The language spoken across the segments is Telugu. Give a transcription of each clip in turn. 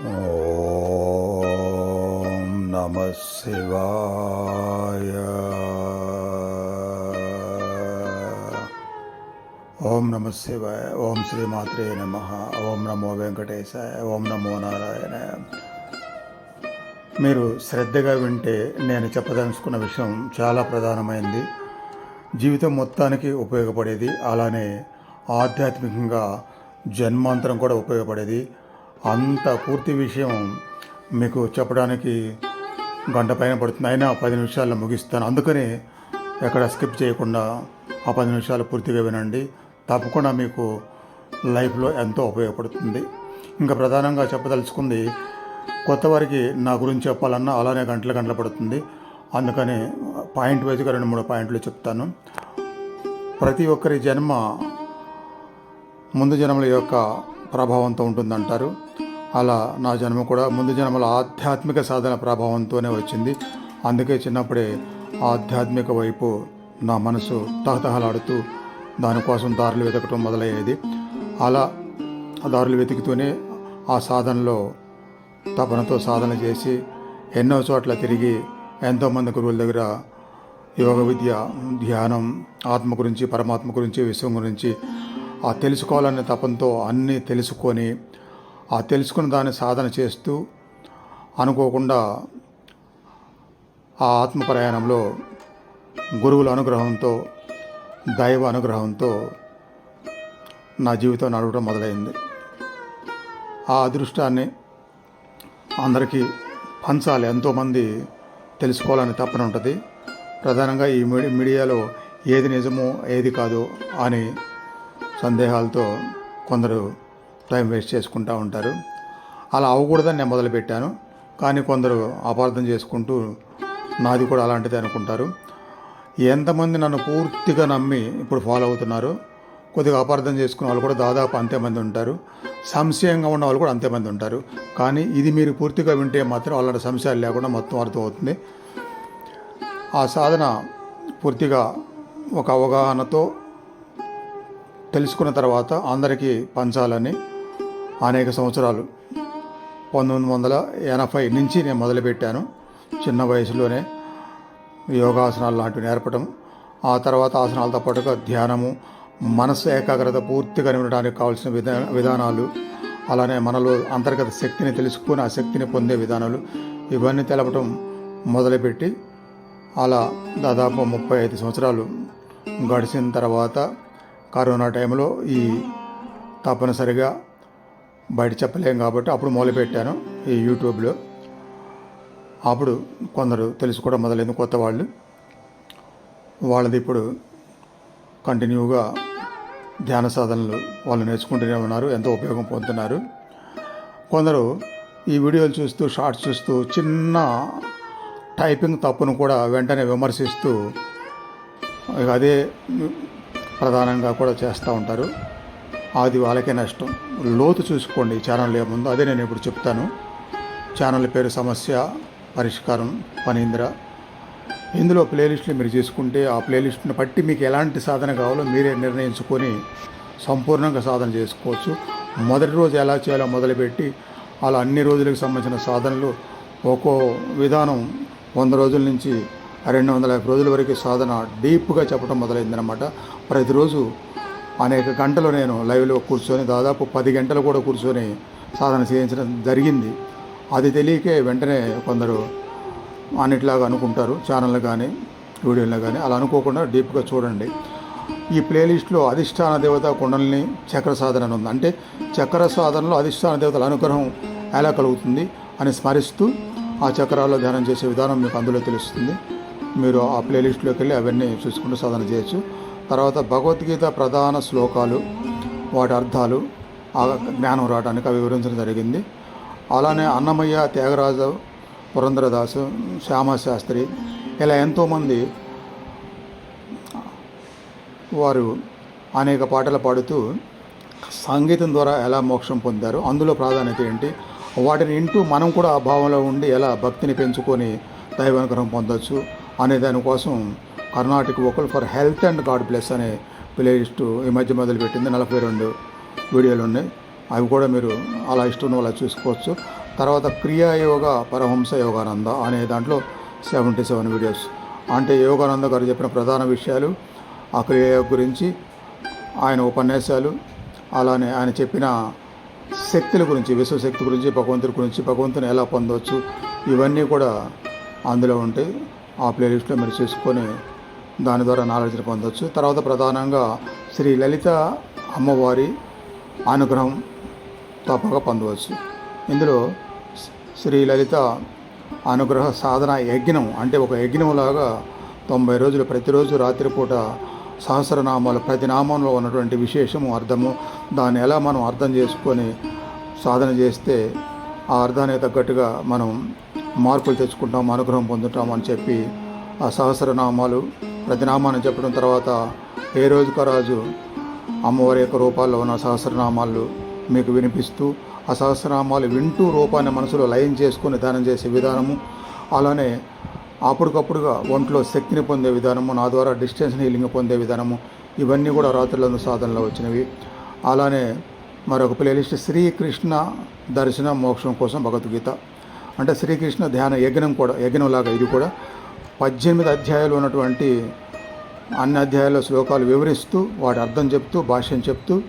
ఓం నమ శివాయ. ఓం నమ శివాయ ఓం శ్రీమాత్రే నమ ఓం నమో వెంకటేశాయ ఓం నమో నారాయణ. మీరు శ్రద్ధగా వింటే నేను చెప్పదలుచుకున్న విషయం చాలా ప్రధానమైంది. జీవితం మొత్తానికి ఉపయోగపడేది అలానే ఆధ్యాత్మికంగా జన్మాంతరం కూడా ఉపయోగపడేది అంత పూర్తి విషయం మీకు చెప్పడానికి గంట పైన పడుతుంది. అయినా పది నిమిషాల్లో ముగిస్తాను. అందుకని ఎక్కడ స్కిప్ చేయకుండా ఆ పది నిమిషాలు పూర్తిగా వినండి. తప్పకుండా మీకు లైఫ్లో ఎంతో ఉపయోగపడుతుంది. ఇంకా ప్రధానంగా చెప్పదలుచుకుంది కొత్త వారికి నా గురించి చెప్పాలన్నా అలానే గంటల గంటల పడుతుంది. అందుకని పాయింట్ వైజ్గా రెండు మూడు పాయింట్లు చెప్తాను. ప్రతి ఒక్కరి జన్మ ముందు జన్మల యొక్క ప్రభావంతో ఉంటుందంటారు. అలా నా జన్మ కూడా ముందు జన్మల ఆధ్యాత్మిక సాధన ప్రభావంతోనే వచ్చింది. అందుకే చిన్నప్పుడే ఆధ్యాత్మిక వైపు నా మనసు తహతహలాడుతూ దానికోసం దారులు వెతకటం మొదలయ్యేది. అలా ఆ దారులు వెతుకుతూనే ఆ సాధనలో తపనతో సాధన చేసి ఎన్నో చోట్ల తిరిగి ఎంతోమంది గురువుల దగ్గర యోగ విద్య ధ్యానం ఆత్మ గురించి పరమాత్మ గురించి విశ్వం గురించి ఆ తెలుసుకోవాలనే తపంతో అన్నీ తెలుసుకొని ఆ తెలుసుకున్న దాన్ని సాధన చేస్తూ అనుకోకుండా ఆ ఆత్మ ప్రయాణంలో గురువుల అనుగ్రహంతో దైవ అనుగ్రహంతో నా జీవితం నడవడం మొదలైంది. ఆ అదృష్టాన్ని అందరికీ పంచాలి. ఎంతోమంది తెలుసుకోవాలని తప్పన ఉంటుంది. ప్రధానంగా ఈ మీడి- మీడియాలో ఏది నిజమో ఏది కాదో అని సందేహాలతో కొందరు టైం వేస్ట్ చేసుకుంటూ ఉంటారు. అలా అవ్వకూడదని నేను మొదలుపెట్టాను. కానీ కొందరు అపార్థం చేసుకుంటూ నాది కూడా అలాంటిదే అనుకుంటారు. ఎంతమంది నన్ను పూర్తిగా నమ్మి ఇప్పుడు ఫాలో అవుతున్నారు? కొద్దిగా అపార్థం చేసుకున్న వాళ్ళు కూడా దాదాపు అంతేమంది ఉంటారు. సంశయంగా ఉన్న వాళ్ళు కూడా అంతేమంది ఉంటారు. కానీ ఇది మీరు పూర్తిగా వింటే మాత్రం అలాంటి సంశయాలు లేకుండా మొత్తం అర్థమవుతుంది. ఆ సాధన పూర్తిగా ఒక అవగాహనతో తెలుసుకున్న తర్వాత అందరికీ పంచాలని అనేక సంవత్సరాలు. పంతొమ్మిది వందల ఎనభై నుంచి నేను మొదలుపెట్టాను. చిన్న వయసులోనే యోగాసనాలు లాంటివి నేర్పడం ఆ తర్వాత ఆసనాలతో పాటుగా ధ్యానము మనసు ఏకాగ్రత పూర్తిగా నిండడానికి కావాల్సిన విధా విధానాలు అలానే మనలో అంతర్గత శక్తిని తెలుసుకుని ఆ శక్తిని పొందే విధానాలు ఇవన్నీ తెలపటం మొదలుపెట్టి అలా దాదాపు ముప్పై ఐదు సంవత్సరాలు గడిచిన తర్వాత కరోనా టైంలో ఈ తప్పనిసరిగా బయట చెప్పలేం కాబట్టి అప్పుడు మొదలుపెట్టాను ఈ యూట్యూబ్లో. అప్పుడు కొందరు తెలుసుకోవడం మొదలైంది కొత్త వాళ్ళు. వాళ్ళది ఇప్పుడు కంటిన్యూగా ధ్యాన సాధనలు వాళ్ళు నేర్చుకుంటూనే ఉన్నారు ఎంతో ఉపయోగం పొందుతున్నారు. కొందరు ఈ వీడియోలు చూస్తూ షార్ట్స్ చూస్తూ చిన్న టైపింగ్ తప్పును కూడా వెంటనే విమర్శిస్తూ అదే ప్రధానంగా కూడా చేస్తూ ఉంటారు. అది వాళ్ళకే నష్టం. లోతు చూసుకోండి. ఛానల్ ఏముందో అదే నేను ఇప్పుడు చెప్తాను. ఛానల్ పేరు సమస్య పరిష్కారం పనీంద్ర. ఇందులో ప్లేలిస్టులు మీరు చేసుకుంటే ఆ ప్లేలిస్ట్ని బట్టి మీకు ఎలాంటి సాధన కావాలో మీరే నిర్ణయించుకొని సంపూర్ణంగా సాధన చేసుకోవచ్చు. మొదటి రోజు ఎలా చేయాలో మొదలుపెట్టి అలా అన్ని రోజులకు సంబంధించిన సాధనలు ఒక్కో విధానం వంద రోజుల నుంచి రెండు వందల యాభై రోజుల వరకు సాధన డీప్గా చెప్పడం మొదలైందనమాట ప్రతిరోజు అనేక గంటలు నేను లైవ్లో కూర్చొని దాదాపు పది గంటలు కూడా కూర్చొని సాధన చేయించడం జరిగింది. అది తెలియకే వెంటనే కొందరు అన్నిట్లాగా అనుకుంటారు ఛానళ్ళు కానీ వీడియోలు కానీ అలా అనుకోకుండా డీప్గా చూడండి. ఈ ప్లేలిస్ట్లో అధిష్టాన దేవత కుండలిని చక్ర సాధన అని ఉంది. అంటే చక్ర సాధనలో అధిష్టాన దేవతల అనుగ్రహం ఎలా కలుగుతుంది అని స్మరిస్తూ ఆ చక్రాల్లో ధ్యానం చేసే విధానం మీకు అందులో తెలుస్తుంది. మీరు ఆ ప్లేలిస్ట్లోకి వెళ్ళి అవన్నీ చూసుకుంటూ సాధన చేయొచ్చు. తర్వాత భగవద్గీత ప్రధాన శ్లోకాలు వాటి అర్థాలు ఆ జ్ఞానం రావడానికి అవి వివరించడం జరిగింది. అలానే అన్నమయ్య త్యాగరాజు పురంధరదాసు శ్యామశాస్త్రి ఇలా ఎంతోమంది వారు అనేక పాటలు పాడుతూ సంగీతం ద్వారా ఎలా మోక్షం పొందారు అందులో ప్రాధాన్యత ఏంటి వాటిని వింటూ మనం కూడా ఆ భావంలో ఉండి ఎలా భక్తిని పెంచుకొని దైవానుగ్రహం పొందొచ్చు అనే దానికోసం Karnataka vocal for health and god bless అనే ప్లేలిస్టు ఈ మధ్య మొదలుపెట్టింది నలభై రెండు వీడియోలు ఉన్నాయి. అవి కూడా మీరు అలా ఇష్టం అలా చూసుకోవచ్చు. తర్వాత క్రియాయోగ పరహంస యోగానంద అనే దాంట్లో సెవెంటీ సెవెన్ వీడియోస్. అంటే యోగానంద గారు చెప్పిన ప్రధాన విషయాలు ఆ క్రియాయోగ గురించి ఆయన ఉపన్యాసాలు అలానే ఆయన చెప్పిన శక్తుల గురించి విశ్వశక్తి గురించి భగవంతుడి గురించి భగవంతుని ఎలా పొందవచ్చు ఇవన్నీ కూడా అందులో ఉంటాయి. ఆ ప్లేలిస్ట్లో మీరు చూసుకొని దాని ద్వారా నాలెడ్జ్ని పొందవచ్చు తర్వాత ప్రధానంగా శ్రీ లలిత అమ్మవారి అనుగ్రహం తప్పక పొందవచ్చు. ఇందులో శ్రీ లలిత అనుగ్రహ సాధన యజ్ఞం అంటే ఒక యజ్ఞంలాగా తొంభై రోజులు ప్రతిరోజు రాత్రిపూట సహస్రనామాలు ప్రతి నామంలో ఉన్నటువంటి విశేషము అర్థము. దాన్ని ఎలా మనం అర్థం చేసుకొని సాధన చేస్తే ఆ అర్థానికి తగ్గట్టుగా మనం మార్పులు తెచ్చుకుంటాం అనుగ్రహం పొందుతాం అని చెప్పి ఆ సహస్రనామాలు ప్రతినామాన్ని చెప్పడం తర్వాత ఏ రోజుక రాజు అమ్మవారి యొక్క రూపాల్లో ఉన్న సహస్రనామాలు మీకు వినిపిస్తూ ఆ సహస్రనామాలు వింటూ రూపాన్ని మనసులో లయం చేసుకొని ధ్యానం చేసే విధానము అలానే అప్పటికప్పుడుగా ఒంట్లో శక్తిని పొందే విధానము నా ద్వారా డిస్టెన్స్ హీలింగ్ పొందే విధానము ఇవన్నీ కూడా రాత్రులందు సాధనలో వచ్చినవి. అలానే మరొక ప్లేలిస్ట్ శ్రీకృష్ణ దర్శన మోక్షం కోసం భగవద్గీత. అంటే శ్రీకృష్ణ ధ్యాన యజ్ఞం కూడా యజ్ఞంలాగా ఇది కూడా పద్దెనిమిది అధ్యాయాలు ఉన్నటువంటి అన్ని అధ్యాయాల శ్లోకాలు వివరిస్తూ వాటి అర్థం చెప్తూ భాష్యం చెప్తూ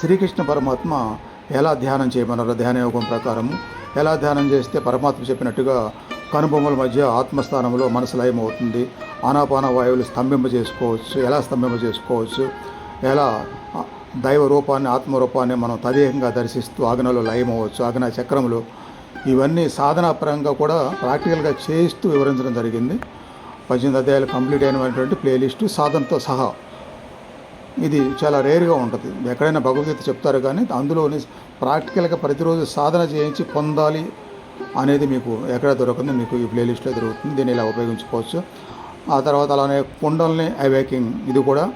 శ్రీకృష్ణ పరమాత్మ ఎలా ధ్యానం చేయమన్నారో? ధ్యాన యోగం ప్రకారము. ఎలా ధ్యానం చేస్తే పరమాత్మ చెప్పినట్టుగా కనుబొమ్మల మధ్య ఆత్మస్థానంలో మనసు లయమవుతుంది. ఆనాపాన వాయువులు స్తంభింప చేసుకోవచ్చు. ఎలా స్తంభింప చేసుకోవచ్చు? ఎలా దైవ రూపాన్ని ఆత్మరూపాన్ని మనం తదేకంగా దర్శిస్తూ ఆగ్నలో లయమవచ్చు ఆగ్న చక్రంలో ఇవన్నీ సాధనాపరంగా కూడా ప్రాక్టికల్గా చేస్తూ వివరించడం జరిగింది. పద్దెనిమిది అధ్యాయాలు కంప్లీట్ అయినటువంటి ప్లేలిస్టు సాధనతో సహా. ఇది చాలా రేర్గా ఉంటుంది. ఎక్కడైనా భగవద్గీత చెప్తారు కానీ అందులోని ప్రాక్టికల్గా ప్రతిరోజు సాధన చేయించి పొందాలి అనేది మీకు ఎక్కడ దొరకదు మీకు ఈ ప్లేలిస్ట్లో దొరుకుతుంది. దీన్ని ఇలా ఉపయోగించుకోవచ్చు. ఆ తర్వాత అలానే కుండల్ని అవేకింగ్ ఇది కూడా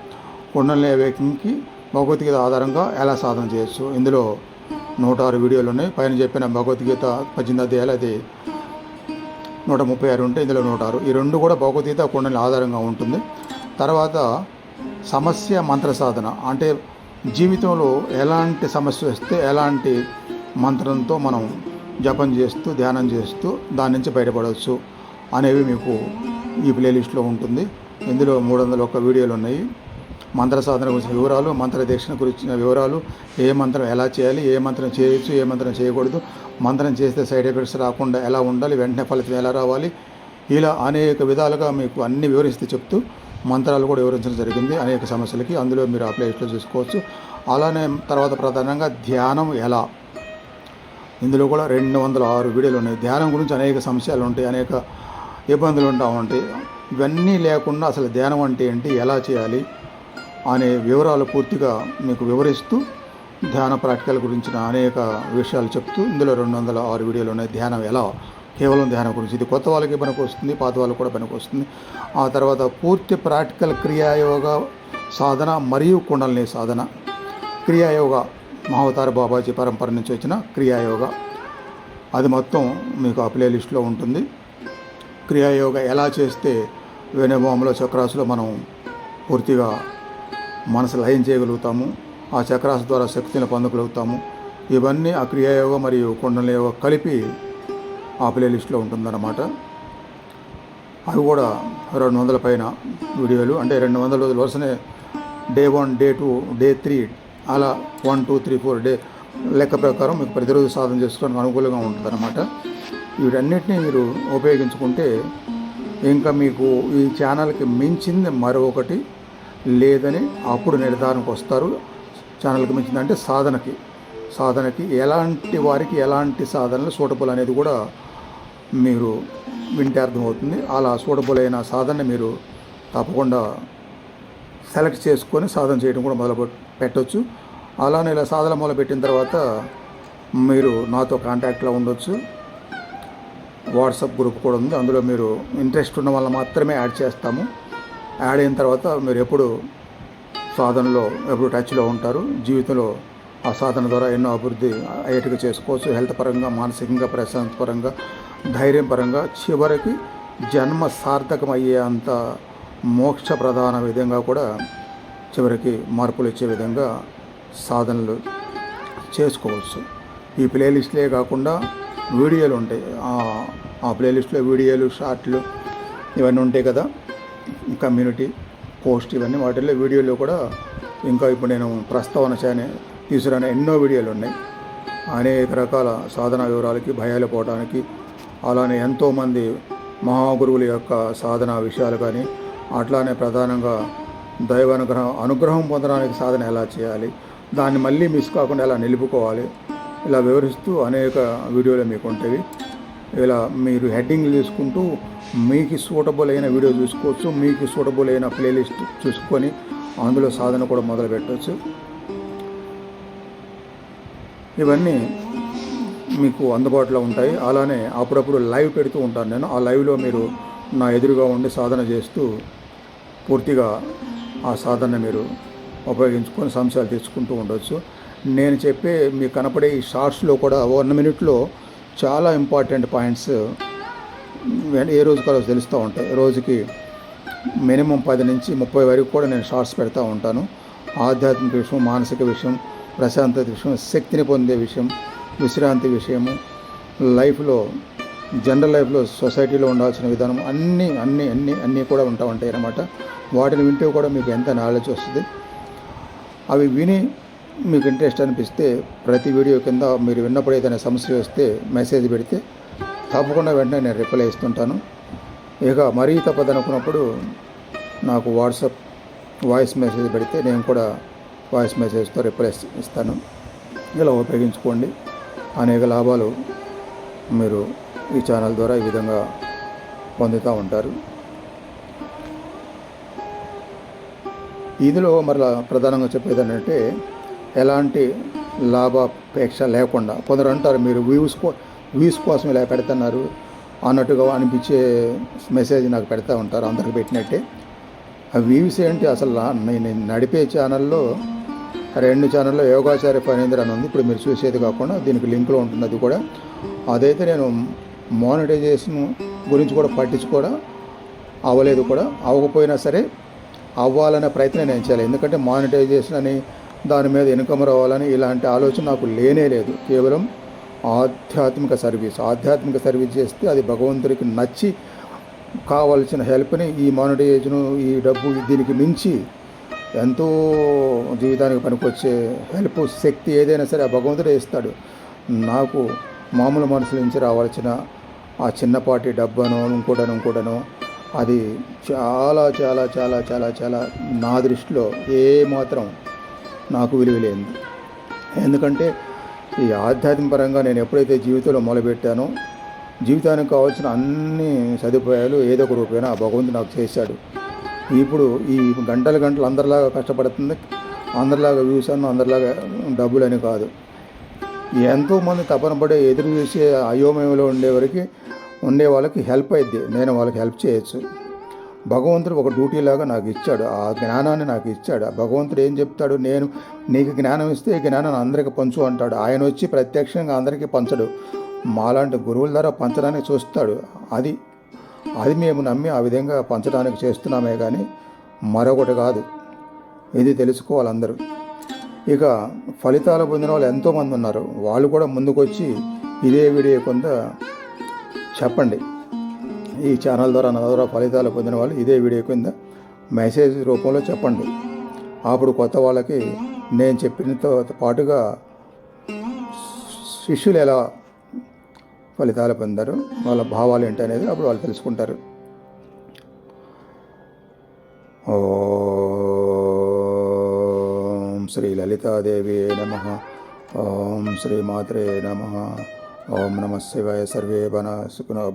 కుండల్ని అవేకింగ్కి భగవద్గీత ఆధారంగా ఎలా సాధన చేయొచ్చు ఇందులో నూట ఆరు వీడియోలు ఉన్నాయి. పైన చెప్పిన భగవద్గీత పద్దెనిమిది అధ్యాయాలు అది నూట ముప్పై ఆరు ఉంటే ఇందులో నూట ఆరు. ఈ రెండు కూడా భగవద్గీత కుండలి ఆధారంగా ఉంటుంది. తర్వాత సమస్య మంత్ర సాధన. అంటే జీవితంలో ఎలాంటి సమస్య వస్తే ఎలాంటి మంత్రంతో మనం జపం చేస్తూ ధ్యానం చేస్తూ దాని నుంచి బయటపడవచ్చు అనేవి మీకు ఈ ప్లేలిస్ట్లో ఉంటుంది. ఇందులో మూడు వందల ఒక్క వీడియోలు ఉన్నాయి. మంత్ర సాధన గురించిన వివరాలు మంత్ర దీక్షణ గురించిన వివరాలు ఏ మంత్రం ఎలా చేయాలి ఏ మంత్రం చేయొచ్చు ఏ మంత్రం చేయకూడదు మంత్రం చేస్తే సైడ్ ఎఫెక్ట్స్ రాకుండా ఎలా ఉండాలి వెంటనే ఫలితం ఎలా రావాలి ఇలా అనేక విధాలుగా మీకు అన్ని వివరిస్తూ చెప్తూ మంత్రాలు కూడా వివరించడం జరిగింది. అనేక సమస్యలకి అందులో మీరు ఆ ప్లేస్లో చూసుకోవచ్చు. అలానే తర్వాత ప్రధానంగా ధ్యానం ఎలా? ఇందులో కూడా రెండు వందల ఆరు వీడియోలు ఉన్నాయి. ధ్యానం గురించి అనేక సమస్యలు ఉంటాయి అనేక ఇబ్బందులు ఉంటా ఉంటాయి. ఇవన్నీ లేకుండా అసలు ధ్యానం అంటే ఏంటి ఎలా చేయాలి అనే వివరాలు పూర్తిగా మీకు వివరిస్తూ ధ్యాన ప్రాక్టికల్ గురించిన అనేక విషయాలు చెప్తూ ఇందులో రెండు వందల ఆరు వీడియోలు ఉన్నాయి. ధ్యానం ఎలా? కేవలం ధ్యానం గురించి. ఇది కొత్త వాళ్ళకి పనికి వస్తుంది పాత వాళ్ళకి కూడా పనికి వస్తుంది. ఆ తర్వాత పూర్తి ప్రాక్టికల్ క్రియాయోగ సాధన మరియు కుండలిని సాధన. క్రియాయోగ మహావతార బాబాజీ పరంపర నుంచి వచ్చిన క్రియాయోగ. అది మొత్తం మీకు ఆ ప్లేలిస్ట్లో ఉంటుంది. క్రియాయోగ ఎలా చేస్తే వేణుభూమిలో చక్రాసులో మనం పూర్తిగా మనసు లయం చేయగలుగుతాము ఆ చక్రాస ద్వారా శక్తిని పొందగలుగుతాము. ఇవన్నీ ఆ క్రియాయోగ మరియు కుండల యోగ కలిపి ఆ ప్లేలిస్ట్లో ఉంటుందన్నమాట. అవి కూడా రెండు వందల పైన వీడియోలు. అంటే రెండు వందల రోజులు వరుసనే day one day two day three అలా one two three four day లెక్క ప్రకారం మీకు ప్రతిరోజు సాధన చేసుకోవడానికి అనుకూలంగా ఉంటుందన్నమాట. వీటన్నిటినీ మీరు ఉపయోగించుకుంటే ఇంకా మీకు ఈ ఛానల్కి మించింది మరొకటి లేదని అప్పుడు నిర్ధారణకు వస్తారు. ఛానల్కి మించిందంటే సాధనకి. సాధనకి ఎలాంటి వారికి ఎలాంటి సాధనలు సూటబుల్ అనేది కూడా మీరు వింటే అర్థమవుతుంది. అలా సూటబుల్ అయిన సాధన మీరు తప్పకుండా సెలెక్ట్ చేసుకొని సాధన చేయడం కూడా మొదలు పెట్టవచ్చు అలానే ఇలా సాధన మొదలు పెట్టిన తర్వాత మీరు నాతో కాంటాక్ట్లో ఉండొచ్చు. వాట్సాప్ గ్రూప్ కూడా ఉంది. అందులో మీరు ఇంట్రెస్ట్ ఉన్న వాళ్ళని మాత్రమే యాడ్ చేస్తాము. యాడ్ అయిన తర్వాత మీరు ఎప్పుడు సాధనలో ఎప్పుడు టచ్లో ఉంటారు జీవితంలో ఆ సాధన ద్వారా ఎన్నో అభివృద్ధి అయ్యేట్టుగా చేసుకోవచ్చు. హెల్త్ పరంగా మానసికంగా ప్రశాంత పరంగా ధైర్యం పరంగా చివరికి జన్మ సార్థకం అయ్యేంత మోక్ష ప్రధాన విధంగా కూడా చివరికి మార్పులు ఇచ్చే విధంగా సాధనలు చేసుకోవచ్చు. ఈ ప్లేలిస్ట్లే కాకుండా వీడియోలు ఉంటాయి. ఆ ప్లేలిస్ట్లో వీడియోలు షార్ట్లు ఇవన్నీ ఉంటాయి కదా. కమ్యూనిటీ పోస్ట్ ఇవన్నీ వాటిల్లో వీడియోలు కూడా ఇంకా ఇప్పుడు నేను ప్రస్తావన చేయని తీసుకురాని ఎన్నో వీడియోలు ఉన్నాయి. అనేక రకాల సాధన వివరాలకి భయాలు పోవడానికి అలానే ఎంతోమంది మహాగురువుల యొక్క సాధన విషయాలు కానీ అట్లానే ప్రధానంగా దైవ అనుగ్రహం అనుగ్రహం పొందడానికి సాధన ఎలా చేయాలి దాన్ని మళ్ళీ మిస్ కాకుండా ఎలా నిలుపుకోవాలి ఇలా వివరిస్తూ అనేక వీడియోలు మీకు ఉంటాయి. ఇలా మీరు హెడ్డింగ్లు తీసుకుంటూ మీకు సూటబుల్ అయిన వీడియో చూసుకోవచ్చు మీకు సూటబుల్ అయిన ప్లేలిస్ట్ చూసుకొని అందులో సాధన కూడా మొదలు పెట్టవచ్చు ఇవన్నీ మీకు అందుబాటులో ఉంటాయి. అలానే అప్పుడప్పుడు లైవ్ పెడుతూ ఉంటాను నేను. ఆ లైవ్లో మీరు నా ఎదురుగా ఉండి సాధన చేస్తూ పూర్తిగా ఆ సాధన మీరు ఉపయోగించుకొని సంశయాలు తెచ్చుకుంటూ ఉండొచ్చు. నేను చెప్పే మీకు కనపడే ఈ షార్ట్స్లో కూడా వన్ మినిట్లో చాలా ఇంపార్టెంట్ పాయింట్స్ ఏ రోజు రోజు తెలుస్తూ ఉంటాయి రోజుకి మినిమం పది నుంచి ముప్పై వరకు కూడా నేను షార్ట్స్ పెడతా ఉంటాను. ఆధ్యాత్మిక విషయం మానసిక విషయం ప్రశాంతత విషయం శక్తిని పొందే విషయం విశ్రాంతి విషయము లైఫ్లో జనరల్ లైఫ్లో సొసైటీలో ఉండాల్సిన విధానం అన్నీ అన్నీ అన్నీ అన్నీ కూడా ఉంటా ఉంటాయి అన్నమాట. వాటిని వింటే కూడా మీకు ఎంత నాలెడ్జ్ వస్తుంది. అవి విని మీకు ఇంట్రెస్ట్ అనిపిస్తే ప్రతి వీడియో కింద మీరు విన్నప్పుడు ఏదైనా సమస్య వస్తే మెసేజ్ పెడితే తప్పకుండా వెంటనే నేను రిప్లై ఇస్తుంటాను. ఇక మరీ తప్పదనుకున్నప్పుడు నాకు వాట్సాప్ వాయిస్ మెసేజ్ పెడితే నేను కూడా వాయిస్ మెసేజ్తో రిప్లై ఇస్తాను. ఇలా ఉపయోగించుకోండి. అనేక లాభాలు మీరు ఈ ఛానల్ ద్వారా ఈ విధంగా పొందుతూ ఉంటారు. ఇందులో మరలా ప్రధానంగా చెప్పేది ఏంటంటే ఎలాంటి లాభాపేక్ష లేకుండా కొందరు అంటారు మీరు వ్యూస్ కో వ్యూస్ కోసం ఇలా పెడుతున్నారు అన్నట్టుగా అనిపించే మెసేజ్ నాకు పెడతా ఉంటారు అందరికి పెట్టినట్టే. ఆ వ్యూస్ ఏంటి అసలు నేను నడిపే ఛానల్లో రెండు ఛానల్లో యోగాచార్య ఫణీంద్ర అని ఉంది. ఇప్పుడు మీరు చూసేది కాకుండా దీనికి లింక్లో ఉంటుంది అది కూడా. అదైతే నేను మానిటైజేషన్ గురించి కూడా పట్టించుకోవడం అవ్వలేదు కూడా. అవ్వకపోయినా సరే అవ్వాలనే ప్రయత్నం నేను చేయాలి. ఎందుకంటే మానిటైజేషన్ అని దాని మీద ఇన్కమ్ రావాలని ఇలాంటి ఆలోచన నాకు లేనే లేదు. కేవలం ఆధ్యాత్మిక సర్వీస్. ఆధ్యాత్మిక సర్వీస్ చేస్తే అది భగవంతుడికి నచ్చి కావలసిన హెల్ప్ని ఈ మానిటైజేషన్ ఈ డబ్బు దీనికి మించి ఎంతో జీవితానికి పనికొచ్చే హెల్ప్ శక్తి ఏదైనా సరే ఆ భగవంతుడే ఇస్తాడు. నాకు మామూలు మనుషుల నుంచి రావాల్సిన ఆ చిన్నపాటి డబ్బను ఇంకోటను ఇంకోటను అది చాలా చాలా చాలా చాలా చాలా నా దృష్టిలో ఏ మాత్రం నాకు విలువ లేనిది ఎందుకంటే ఈ ఆధ్యాత్మికపరంగా నేను ఎప్పుడైతే జీవితంలో మొదలుపెట్టానో జీవితానికి కావాల్సిన అన్ని సదుపాయాలు ఏదో ఒక రూపేణ ఆ భగవంతుడు నాకు చేశాడు. ఇప్పుడు ఈ గంటలు గంటలు అందరిలాగా కష్టపడుతుంది అందరిలాగా వ్యూస్ అన్న అందరిలాగా డబ్బులు అని కాదు. ఎంతోమంది తపన పడే ఎదురు చూసే అయోమయంలో ఉండేవారికి ఉండే వాళ్ళకి హెల్ప్ అయింది నేను వాళ్ళకి హెల్ప్ చేయొచ్చు. భగవంతుడు ఒక డ్యూటీ లాగా నాకు ఇచ్చాడు. ఆ జ్ఞానాన్ని నాకు ఇచ్చాడు. ఆ భగవంతుడు ఏం చెప్తాడు? నేను నీకు జ్ఞానం ఇస్తే ఈ జ్ఞానాన్ని అందరికీ పంచు అంటాడు. ఆయన వచ్చి ప్రత్యక్షంగా అందరికీ పంచడు. మాలాంటి గురువుల ద్వారా పంచడానికి చూస్తాడు. అది అది మేము నమ్మి ఆ విధంగా పంచడానికి చేస్తున్నామే కానీ మరొకటి కాదు. ఇది తెలుసుకోవాలి అందరూ ఇక ఫలితాలు పొందిన వాళ్ళు ఎంతోమంది ఉన్నారు. వాళ్ళు కూడా ముందుకొచ్చి ఇదే వీడియో కొంత చెప్పండి. ఈ ఛానల్ ద్వారా నా ద్వారా ఫలితాలు పొందిన వాళ్ళు ఇదే వీడియో కింద మెసేజ్ రూపంలో చెప్పండి. అప్పుడు కొత్త వాళ్ళకి నేను చెప్పినతో పాటుగా శిష్యులు ఎలా ఫలితాలు పొందారు వాళ్ళ భావాలు ఏంటి అనేది అప్పుడు వాళ్ళు తెలుసుకుంటారు. ఓం శ్రీ లలితాదేవి నమ. ఓం శ్రీ మాత్రే నమ. ఓం నమ శివాయ సర్వే బన సుఖనో